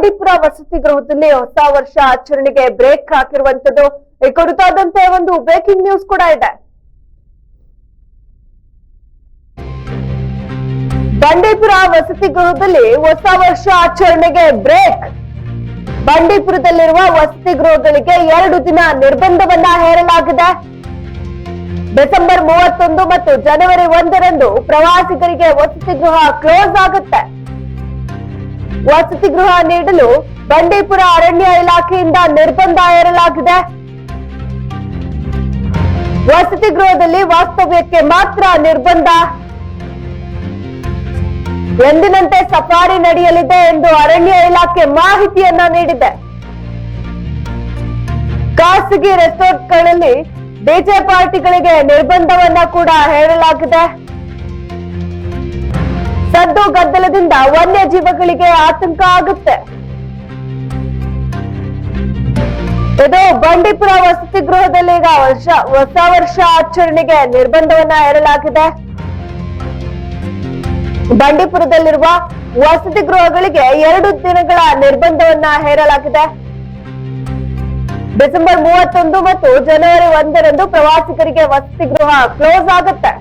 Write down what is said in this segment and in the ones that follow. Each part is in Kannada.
ಬಂಡೀಪುರ ವಸತಿ ಗೃಹದಲ್ಲಿ ಹೊಸ ವರ್ಷ ಆಚರಣೆಗೆ ಬ್ರೇಕ್ ಹಾಕಿರುವಂತದ್ದು ಈ ಕುರಿತಾದಂತೆ ಒಂದು ಬ್ರೇಕಿಂಗ್ ನ್ಯೂಸ್ ಕೂಡ ಇದೆ. ಬಂಡೀಪುರ ವಸತಿ ಗೃಹದಲ್ಲಿ ಹೊಸ ವರ್ಷ ಆಚರಣೆಗೆ ಬ್ರೇಕ್. ಬಂಡೀಪುರದಲ್ಲಿರುವ ವಸತಿ ಗೃಹಗಳಿಗೆ ಎರಡು ದಿನ ನಿರ್ಬಂಧವನ್ನ ಹೇರಲಾಗಿದೆ. ಡಿಸೆಂಬರ್ ಮೂವತ್ತೊಂದು ಮತ್ತು ಜನವರಿ ಒಂದರಂದು ಪ್ರವಾಸಿಗರಿಗೆ ವಸತಿ ಗೃಹ ಕ್ಲೋಸ್ ಆಗುತ್ತೆ. ವಸತಿ ಗೃಹ ನೀಡಲು ಬಂಡೀಪುರ ಅರಣ್ಯ ಇಲಾಖೆಯಿಂದ ನಿರ್ಬಂಧ ಹೇರಲಾಗಿದೆ. ವಸತಿ ಗೃಹದಲ್ಲಿ ವಾಸ್ತವ್ಯಕ್ಕೆ ಮಾತ್ರ ನಿರ್ಬಂಧ. ಎಂದಿನಂತೆ ಸಫಾರಿ ನಡೆಯಲಿದೆ ಎಂದು ಅರಣ್ಯ ಇಲಾಖೆ ಮಾಹಿತಿಯನ್ನ ನೀಡಿದೆ. ಖಾಸಗಿ ರೆಸಾರ್ಟ್ಗಳಲ್ಲಿ ಡಿಜೆ ಪಾರ್ಟಿಗಳಿಗೆ ನಿರ್ಬಂಧವನ್ನ ಕೂಡ ಹೇರಲಾಗಿದೆ. ಸದ್ದು ಗದ್ದಲದಿಂದ ವನ್ಯಜೀವಿಗಳಿಗೆ ಆತಂಕ ಆಗುತ್ತೆ. ಇದು ಬಂಡೀಪುರ ವಸತಿ ಗೃಹದಲ್ಲಿ ಈಗ ವರ್ಷ, ಹೊಸ ವರ್ಷ ಆಚರಣೆಗೆ ನಿರ್ಬಂಧವನ್ನ ಹೇರಲಾಗಿದೆ. ಬಂಡೀಪುರದಲ್ಲಿರುವ ವಸತಿ ಗೃಹಗಳಿಗೆ ಎರಡು ದಿನಗಳ ನಿರ್ಬಂಧವನ್ನ ಹೇರಲಾಗಿದೆ. ಡಿಸೆಂಬರ್ ಮೂವತ್ತೊಂದು ಮತ್ತು ಜನವರಿ ಒಂದರಂದು ಪ್ರವಾಸಿಗರಿಗೆ ವಸತಿ ಗೃಹ ಕ್ಲೋಸ್ ಆಗುತ್ತೆ.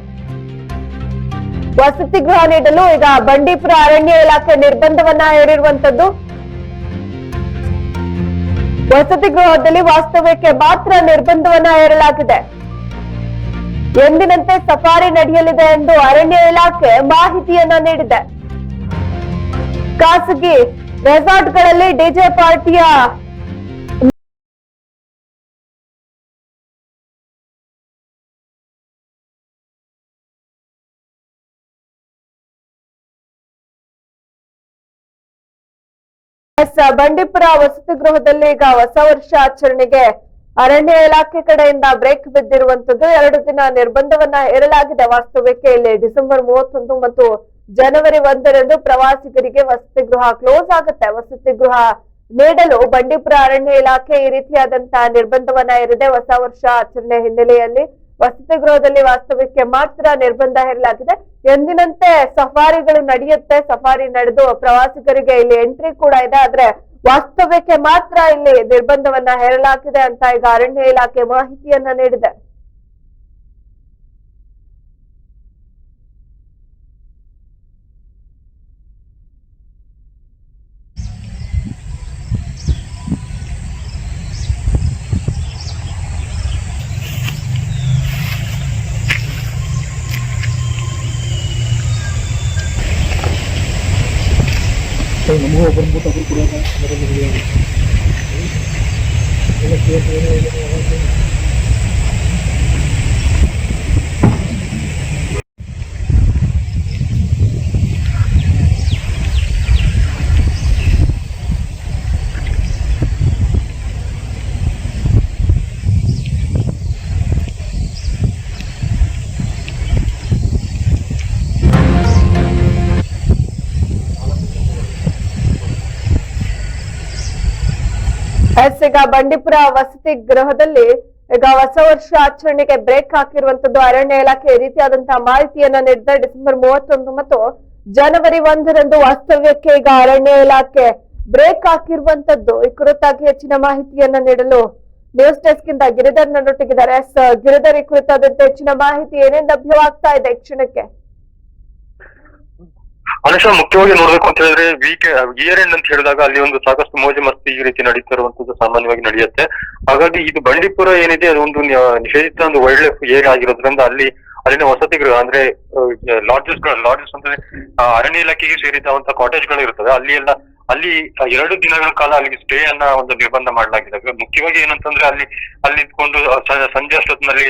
ವಸತಿ ಗೃಹ ನೀಡಲು ಈಗ ಬಂಡೀಪುರ ಅರಣ್ಯ ಇಲಾಖೆ ನಿರ್ಬಂಧವನ್ನ ಹೇರಿರುವಂತದ್ದು ವಸತಿ ಗೃಹದಲ್ಲಿ ವಾಸ್ತವ್ಯಕ್ಕೆ ಮಾತ್ರ ನಿರ್ಬಂಧವನ್ನ ಹೇರಲಾಗಿದೆ. ಎಂದಿನಂತೆ ಸಫಾರಿ ನಡೆಯಲಿದೆ ಎಂದು ಅರಣ್ಯ ಇಲಾಖೆ ಮಾಹಿತಿಯನ್ನ ನೀಡಿದೆ. ಖಾಸಗಿ ರೆಸಾರ್ಟ್ಗಳಲ್ಲಿ ಡಿಜೆ ಪಾರ್ಟಿಯ ಎಸ್, ಬಂಡೀಪುರ ವಸತಿ ಗೃಹದಲ್ಲಿ ಈಗ ಹೊಸ ವರ್ಷ ಆಚರಣೆಗೆ ಅರಣ್ಯ ಇಲಾಖೆ ಕಡೆಯಿಂದ ಬ್ರೇಕ್ ಬಿದ್ದಿರುವಂತದ್ದು ಎರಡು ದಿನ ನಿರ್ಬಂಧವನ್ನ ಹೇರಲಾಗಿದೆ. ವಾಸ್ತವ್ಯಕ್ಕೆ ಇಲ್ಲಿ ಡಿಸೆಂಬರ್ ಮೂವತ್ತೊಂದು ಮತ್ತು ಜನವರಿ ಒಂದರಂದು ಪ್ರವಾಸಿಗರಿಗೆ ವಸತಿ ಗೃಹ ಕ್ಲೋಸ್ ಆಗುತ್ತೆ. ವಸತಿ ಗೃಹ ನೀಡಲು ಬಂಡೀಪುರ ಅರಣ್ಯ ಇಲಾಖೆ ಈ ರೀತಿಯಾದಂತಹ ನಿರ್ಬಂಧವನ್ನ ಇರದೆ ಹೊಸ ವರ್ಷ ಆಚರಣೆ ಹಿನ್ನೆಲೆಯಲ್ಲಿ ವಸತಿ ಗೃಹದಲ್ಲಿ ವಾಸ್ತವ್ಯಕ್ಕೆ ಮಾತ್ರ ನಿರ್ಬಂಧ ಹೇರಲಾಗಿದೆ. ಎಂದಿನಂತೆ ಸಫಾರಿಗಳು ನಡೆಯುತ್ತೆ, ಸಫಾರಿ ನಡೆದು ಪ್ರವಾಸಿಗರಿಗೆ ಇಲ್ಲಿ ಎಂಟ್ರಿ ಕೂಡ ಇದೆ. ಆದ್ರೆ ವಾಸ್ತವ್ಯಕ್ಕೆ ಮಾತ್ರ ಇಲ್ಲಿ ನಿರ್ಬಂಧವನ್ನ ಹೇರಲಾಗಿದೆ ಅಂತ ಈಗ ಅರಣ್ಯ ಇಲಾಖೆ ಮಾಹಿತಿಯನ್ನ ನೀಡಿದೆ. berputar-putar, merenung-renung. Ini, ini, S ಈಗ ಬಂಡೀಪುರ ವಸತಿ ಗೃಹದಲ್ಲಿ ಈಗ ಹೊಸ ವರ್ಷ ಆಚರಣೆಗೆ ಬ್ರೇಕ್ ಹಾಕಿರುವಂತದ್ದು ಅರಣ್ಯ ಇಲಾಖೆ ರೀತಿಯಾದಂತಹ ಮಾಹಿತಿಯನ್ನ ನೀಡಿದ. ಡಿಸೆಂಬರ್ ಮೂವತ್ತೊಂದು ಮತ್ತು ಜನವರಿ ಒಂದರಂದು ವಾಸ್ತವ್ಯಕ್ಕೆ ಈಗ ಅರಣ್ಯ ಇಲಾಖೆ ಬ್ರೇಕ್ ಹಾಕಿರುವಂತದ್ದು. ಈ ಕುರಿತಾಗಿ ಹೆಚ್ಚಿನ ಮಾಹಿತಿಯನ್ನ ನೀಡಲು ನ್ಯೂಸ್ ಡೆಸ್ಕ್ ಇಂದ ಗಿರಿಧರ್ ನನ್ನೊಟ್ಟಿಗಿದ್ದಾರೆ. ಗಿರಿಧರ್, ಈ ಕುರಿತಾದಂತೆ ಹೆಚ್ಚಿನ ಮಾಹಿತಿ ಏನೇನ್ ಲಭ್ಯವಾಗ್ತಾ ಇದೆ ಕ್ಷಣಕ್ಕೆ? ಅನುಷ ಮುಖ್ಯವಾಗಿ ನೋಡ್ಬೇಕು ಅಂತ ಹೇಳಿದ್ರೆ ವೀಕ್ ಇಯರ್ ಎಂಡ್ ಅಂತ ಹೇಳಿದಾಗ ಅಲ್ಲಿ ಒಂದು ಸಾಕಷ್ಟು ಮೋಜು ಮಸ್ತಿ ಈ ರೀತಿ ನಡೀತಾ ಸಾಮಾನ್ಯವಾಗಿ ನಡೆಯುತ್ತೆ. ಹಾಗಾಗಿ ಇದು ಬಂಡೀಪುರ ಏನಿದೆ, ಅದು ಒಂದು ನಿಷೇಧಿತ ಒಂದು ವೈಲ್ಡ್ ಲೈಫ್ ಏರಿಯಾ ಆಗಿರೋದ್ರಿಂದ ಅಲ್ಲಿ, ಅಲ್ಲಿನ ವಸತಿ ಗೃಹ ಅಂದ್ರೆ ಲಾಡ್ಜಸ್ ಲಾಡ್ಜಸ್ ಅಂದ್ರೆ ಅರಣ್ಯ ಇಲಾಖೆಗೆ ಸೇರಿದಂತಹ ಕಾಟೇಜ್ಗಳು ಇರ್ತದೆ ಅಲ್ಲಿ ಎಲ್ಲ, ಅಲ್ಲಿ ಎರಡು ದಿನಗಳ ಕಾಲ ಅಲ್ಲಿಗೆ ಸ್ಟೇ ಅನ್ನ ಒಂದು ನಿರ್ಬಂಧ ಮಾಡಲಾಗಿದೆ. ಮುಖ್ಯವಾಗಿ ಏನಂತಂದ್ರೆ ಅಲ್ಲಿ ಅಲ್ಲಿ ಇದ್ಕೊಂಡು ಸಂಜೆ ಅಷ್ಟೊತ್ತಿನಲ್ಲಿ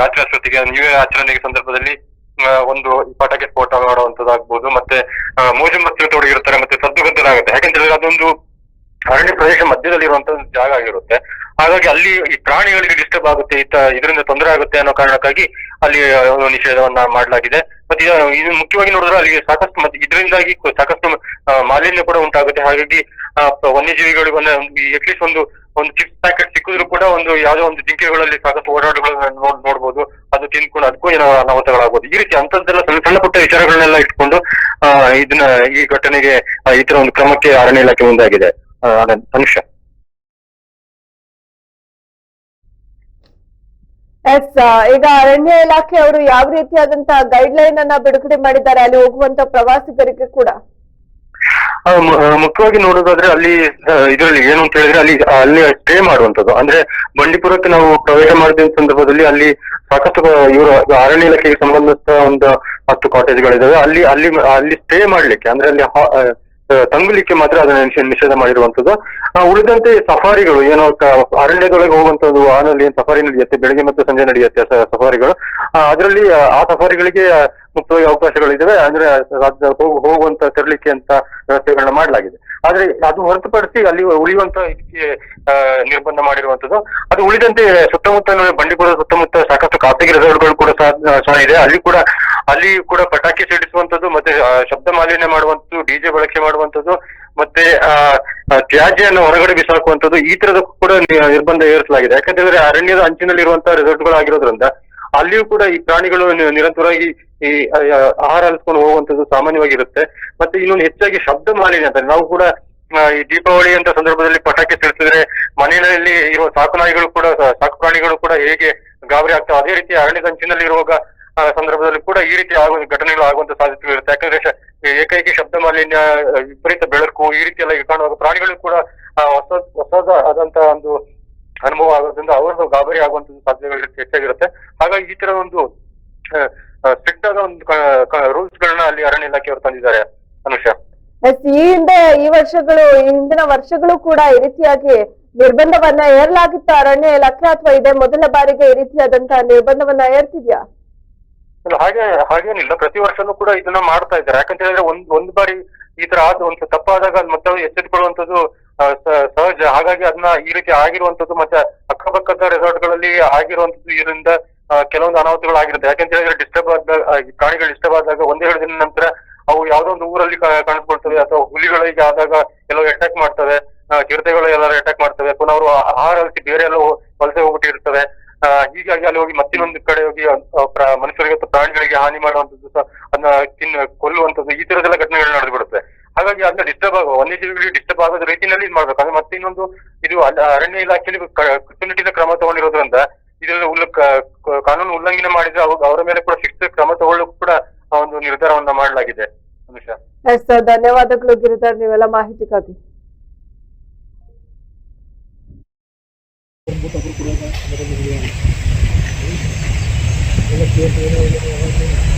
ರಾತ್ರಿ ಅಷ್ಟೊತ್ತಿಗೆ ನ್ಯೂ ಇಯರ್ ಆಚರಣೆಗೆ ಸಂದರ್ಭದಲ್ಲಿ ಒಂದು ಪಟಾಕಿ ಸ್ಫೋಟ ಮಾಡುವಂತದ್ದಾಗ್ಬೋದು, ಮತ್ತೆ ಮೋಜು ಮಸ್ತಿ ತೊಡಗಿರ್ತಾರೆ ಮತ್ತೆ ಸದ್ದು ಆಗುತ್ತೆ ಯಾಕಂತ ಹೇಳಿದ್ರೆ ಅದೊಂದು ಅರಣ್ಯ ಪ್ರದೇಶ ಮಧ್ಯದಲ್ಲಿ ಇರುವಂತ ಒಂದು ಜಾಗ ಆಗಿರುತ್ತೆ. ಹಾಗಾಗಿ ಅಲ್ಲಿ ಈ ಪ್ರಾಣಿಗಳಿಗೆ ಡಿಸ್ಟರ್ಬ್ ಆಗುತ್ತೆ ಇದರಿಂದ ತೊಂದರೆ ಆಗುತ್ತೆ ಅನ್ನೋ ಕಾರಣಕ್ಕಾಗಿ ಅಲ್ಲಿ ನಿಷೇಧವನ್ನ ಮಾಡಲಾಗಿದೆ. ಮತ್ತೆ ಇದು ಮುಖ್ಯವಾಗಿ ನೋಡಿದ್ರೆ ಅಲ್ಲಿ ಸಾಕಷ್ಟು ಮತ್ತೆ ಇದರಿಂದಾಗಿ ಸಾಕಷ್ಟು ಮಾಲಿನ್ಯ ಕೂಡ ಉಂಟಾಗುತ್ತೆ. ಹಾಗಾಗಿ ವನ್ಯಜೀವಿಗಳಿಗೆ ಅಟ್ಲೀಸ್ಟ್ ಒಂದು ಒಂದು ಚಿಪ್ಸ್ ಪ್ಯಾಕೆಟ್ ಸಿಕ್ಕಿದ್ರು ಕೂಡ ಒಂದು ಯಾವುದೋ ಒಂದು ಜಿಂಕೆಗಳಲ್ಲಿ ಸಾಕಷ್ಟು ಓಡಾಟಗಳನ್ನ ನೋಡ್ ನೋಡ್ಬೋದು. ಅದು ತಿನ್ಕೊಂಡು ಅದಕ್ಕೂ ಏನೋ ಅನಾಹುತಗಳಾಗ್ಬೋದು. ಈ ರೀತಿ ಅಂತದ್ದೆಲ್ಲ ಸಣ್ಣ ಸಣ್ಣ ಪುಟ್ಟ ವಿಚಾರಗಳನ್ನೆಲ್ಲ ಇಟ್ಕೊಂಡು ಇದನ್ನ ಈ ಘಟನೆಗೆ ಈ ತರ ಒಂದು ಕ್ರಮಕ್ಕೆ ಅರಣ್ಯ ಇಲಾಖೆ ಮುಂದಾಗಿದೆ. ಅನುಷ ಎಸ್ ಈಗ ಅರಣ್ಯ ಇಲಾಖೆ ಅವರು ಯಾವ ರೀತಿಯಾದಂತಹ ಗೈಡ್ ಲೈನ್ ಅನ್ನ ಬಿಡುಗಡೆ ಮಾಡಿದ್ದಾರೆ? ಅಲ್ಲಿ ಹೋಗುವಂತ ಪ್ರವಾಸಿಗರಿಗೆ ಕೂಡ. ಮುಖ್ಯವಾಗಿ ನೋಡೋದಾದ್ರೆ ಅಲ್ಲಿ ಇದರಲ್ಲಿ ಏನು ಅಂತ ಹೇಳಿದ್ರೆ ಅಲ್ಲಿ ಅಲ್ಲಿ ಸ್ಟೇ ಮಾಡುವಂತದ್ದು ಅಂದ್ರೆ ಬಂಡೀಪುರಕ್ಕೆ ನಾವು ಪ್ರವೇಶ ಮಾಡಿದ ಸಂದರ್ಭದಲ್ಲಿ ಅಲ್ಲಿ ಸಾಕಷ್ಟು ಇವರು ಅರಣ್ಯ ಇಲಾಖೆಗೆ ಸಂಬಂಧಿಸಿದ ಒಂದು ಹತ್ತು ಕಾಟೇಜ್ಗಳಿದಾವೆ ಅಲ್ಲಿ ಅಲ್ಲಿ ಅಲ್ಲಿ ಸ್ಟೇ ಮಾಡ್ಲಿಕ್ಕೆ, ಅಂದ್ರೆ ಅಲ್ಲಿ ತಂಗಲಿಕ್ಕೆ ಮಾತ್ರ ಅದನ್ನ ನಿಷೇಧ ಮಾಡಿರುವಂತದ್ದು. ಉಳಿದಂತೆ ಸಫಾರಿಗಳು, ಏನೋ ಅರಣ್ಯದೊಳಗೆ ಹೋಗುವಂತದ್ದು ವಾಹನದಲ್ಲಿ ಏನ್ ಸಫಾರಿ ನಡೆಯುತ್ತೆ, ಬೆಳಿಗ್ಗೆ ಮತ್ತು ಸಂಜೆ ನಡೆಯುತ್ತೆ ಸಫಾರಿಗಳು. ಅದರಲ್ಲಿ ಆ ಸಫಾರಿಗಳಿಗೆ ಮುಕ್ತವಾಗಿ ಅವಕಾಶಗಳಿದ್ದಾವೆ, ಅಂದ್ರೆ ರಾಜ್ಯ ಹೋಗು- ಹೋಗುವಂತ ತೆರಳಿಕೆ ಅಂತ ವ್ಯವಸ್ಥೆಗಳನ್ನ ಮಾಡಲಾಗಿದೆ. ಆದ್ರೆ ಅದು ಹೊರತುಪಡಿಸಿ ಅಲ್ಲಿ ಉಳಿಯುವಂತ ಇದಕ್ಕೆ ನಿರ್ಬಂಧ ಮಾಡಿರುವಂತದ್ದು. ಅದು ಉಳಿದಂತೆ ಸುತ್ತಮುತ್ತ ಬಂಡಿಪುರದ ಸುತ್ತಮುತ್ತ ಸಾಕಷ್ಟು ಖಾಸಗಿ ರೆಸಾರ್ಟ್ಗಳು ಕೂಡ ಸಹ ಇದೆ. ಅಲ್ಲಿ ಕೂಡ ಅಲ್ಲಿ ಕೂಡ ಪಟಾಕಿ ಸಿಡಿಸುವಂತದ್ದು ಮತ್ತೆ ಶಬ್ದ ಮಾಲಿನ್ಯ ಮಾಡುವಂತದ್ದು ಡಿಜೆ ಬಳಕೆ ಮಾಡುವಂತದ್ದು ಮತ್ತೆ, ಆ ತ್ಯಾಜ್ಯವನ್ನು ಹೊರಗಡೆ ಬಿಸಾಕುವಂತದ್ದು ಈ ತರದ ಕೂಡ ನಿರ್ಬಂಧ ಏರಿಸಲಾಗಿದೆ. ಯಾಕಂತಂದ್ರೆ ಅರಣ್ಯದ ಅಂಚಿನಲ್ಲಿರುವಂತಹ ರೆಸಾರ್ಟ್ ಆಗಿರೋದ್ರಿಂದ ಅಲ್ಲಿಯೂ ಕೂಡ ಈ ಪ್ರಾಣಿಗಳು ನಿರಂತರವಾಗಿ ಈ ಆಹಾರ ಅಲ್ಸ್ಕೊಂಡು ಹೋಗುವಂತದ್ದು ಸಾಮಾನ್ಯವಾಗಿರುತ್ತೆ. ಮತ್ತೆ ಇನ್ನೊಂದು ಹೆಚ್ಚಾಗಿ ಶಬ್ದ ಮಾಲಿನ್ಯ ಅಂತ, ನಾವು ಕೂಡ ಈ ದೀಪಾವಳಿ ಅಂತ ಸಂದರ್ಭದಲ್ಲಿ ಪಟಾಕಿ ಸಿಡಿಸಿದ್ರೆ ಮನೆಯಲ್ಲಿ ಇರುವ ಸಾಕು ನಾಯಿಗಳು ಕೂಡ ಸಾಕು ಪ್ರಾಣಿಗಳು ಕೂಡ ಹೇಗೆ ಗಾಬರಿ ಆಗ್ತವೆ. ಅದೇ ರೀತಿ ಅರಣ್ಯದ ಅಂಚಿನಲ್ಲಿ ಇರುವಾಗ ಸಂದರ್ಭದಲ್ಲಿ ಕೂಡ ಈ ರೀತಿ ಆಗುವ ಘಟನೆಗಳು ಆಗುವಂತ ಸಾಧ್ಯತೆಗಳು ಇರುತ್ತೆ. ಯಾಕಂದ್ರೆ ಏಕೈಕ ಶಬ್ದ ಮಾಲಿನ್ಯ ವಿಪರೀತ ಬೆಳಕು ಈ ರೀತಿ ಎಲ್ಲ ಕಾಣುವಾಗ ಪ್ರಾಣಿಗಳು ಕೂಡ ಹೊಸ ಹೊಸದ ಆದಂತ ಒಂದು ಅನುಭವ ಆಗೋದ್ರಿಂದ ಅವರದ್ದು ಗಾಬರಿ ಆಗುವಂತ ಸಾಧ್ಯತೆಗಳು ಹೆಚ್ಚಾಗಿರುತ್ತೆ. ಹಾಗಾಗಿ ಈ ತರ ಒಂದು ಸ್ಟ್ರಿಕ್ಟ್ ಆದ ಒಂದು ರೂಲ್ಸ್ ಗಳನ್ನ ಅಲ್ಲಿ ಅರಣ್ಯ ಇಲಾಖೆಯವರು ತಂದಿದ್ದಾರೆ. ಅನುಷ. ಈ ಹಿಂದೆ, ಈ ವರ್ಷಗಳು ಹಿಂದಿನ ವರ್ಷಗಳು ಕೂಡ ಈ ರೀತಿಯಾಗಿ ನಿರ್ಬಂಧವನ್ನ ಏರ್ಲಾಗಿತ್ತು ಅರಣ್ಯ ಇಲಾಖೆ ಅಥವಾ ಇದೇ ಮೊದಲ ಬಾರಿಗೆ ಈ ರೀತಿಯಾದಂತಹ ನಿರ್ಬಂಧವನ್ನ ಏರ್ತಿದ್ಯಾ ಹಾಗೆ, ಹಾಗೇನಿಲ್ಲ. ಪ್ರತಿ ವರ್ಷನೂ ಕೂಡ ಇದನ್ನ ಮಾಡ್ತಾ ಇದ್ದಾರೆ. ಯಾಕಂತ ಹೇಳಿದ್ರೆ ಒಂದ್ ಒಂದ್ ಬಾರಿ ಈ ತರ ಆದ, ಒಂದ್ ತಪ್ಪಾದಾಗ ಅದ್ ಮತ್ತೆ ಎಚ್ಚೆತ್ಕೊಳ್ಳುವಂಥದ್ದು ಸಹಜ. ಹಾಗಾಗಿ ಅದನ್ನ ಈ ರೀತಿ ಆಗಿರುವಂತದ್ದು ಮತ್ತೆ ಅಕ್ಕಪಕ್ಕದ ರೆಸಾರ್ಟ್ಗಳಲ್ಲಿ ಆಗಿರುವಂತದ್ದು ಇದರಿಂದ ಕೆಲವೊಂದು ಅನಾಹುತಗಳಾಗಿರುತ್ತೆ. ಯಾಕಂತ ಹೇಳಿದ್ರೆ ಡಿಸ್ಟರ್ಬ್ ಆದಾಗ ಪ್ರಾಣಿಗಳು ಡಿಸ್ಟರ್ಬ್ ಆದಾಗ ಒಂದೇ ದಿನ ನಂತರ ಅವು ಯಾವ್ದೋ ಒಂದು ಊರಲ್ಲಿ ಕಾಣಿಸ್ಕೊಳ್ತವೆ ಅಥವಾ ಹುಲಿಗಳಿಗೆ ಆದಾಗ ಕೆಲವು ಅಟ್ಯಾಕ್ ಮಾಡ್ತವೆ. ಚಿರತೆಗಳು ಎಲ್ಲರೂ ಅಟ್ಯಾಕ್ ಮಾಡ್ತವೆ. ಪುನಃ ಅವರು ಆಹಾರ ಬೇರೆ ಎಲ್ಲೋ ವಲಸೆ ಹೋಗ್ಬಿಟ್ಟಿರ್ತವೆ. ಹೀಗಾಗಿ ಅಲ್ಲಿ ಹೋಗಿ ಮತ್ತಿನ್ನೊಂದು ಕಡೆ ಹೋಗಿ ಮನುಷ್ಯರಿಗೆ ಅಥವಾ ಪ್ರಾಣಿಗಳಿಗೆ ಹಾನಿ ಮಾಡುವಂತದ್ದು ಸಹ, ಅದನ್ನ ತಿನ್ನ ಕೊಲ್ಲುವಂತದ್ದು ಈ ತರದೆಲ್ಲ ಘಟನೆಗಳು ನಡೆದು ಬಿಡುತ್ತೆ. ಹಾಗಾಗಿ ಅದನ್ನ ಡಿಸ್ಟರ್ಬ್ ಆಗುವ, ವನ್ಯಜೀವಿಗಳಿಗೆ ಡಿಸ್ಟರ್ಬ್ ಆಗೋದ್ರ ರೀತಿಯಲ್ಲಿ ಇದು ಮಾಡ್ಬೇಕು. ಅಂದ್ರೆ ಮತ್ತೆ ಇನ್ನೊಂದು ಇದು ಅರಣ್ಯ ಇಲಾಖೆಯಲ್ಲಿ ಕಟ್ಟುನಿಟ್ಟಿನ ಕ್ರಮ ತಗೊಂಡಿರೋದ್ರಿಂದ ಇದೆಲ್ಲ ಉಲ್ಲ ಕಾನೂನು ಉಲ್ಲಂಘನೆ ಮಾಡಿದ್ರೆ ಅವ್ರ ಮೇಲೆ ಕೂಡ ಶಿಕ್ಷೆ ಕ್ರಮ ತಗೊಳ್ಳೋಕೆ ಕೂಡ ಒಂದು ನಿರ್ಧಾರವನ್ನ ಮಾಡಲಾಗಿದೆ. ಧನ್ಯವಾದಗಳು ಗಿರಿಧರ್, ನೀವೆಲ್ಲ ಮಾಹಿತಿಗಾಗಿ ಬಂದ್ಬಿಟ್ಟು ಅವರು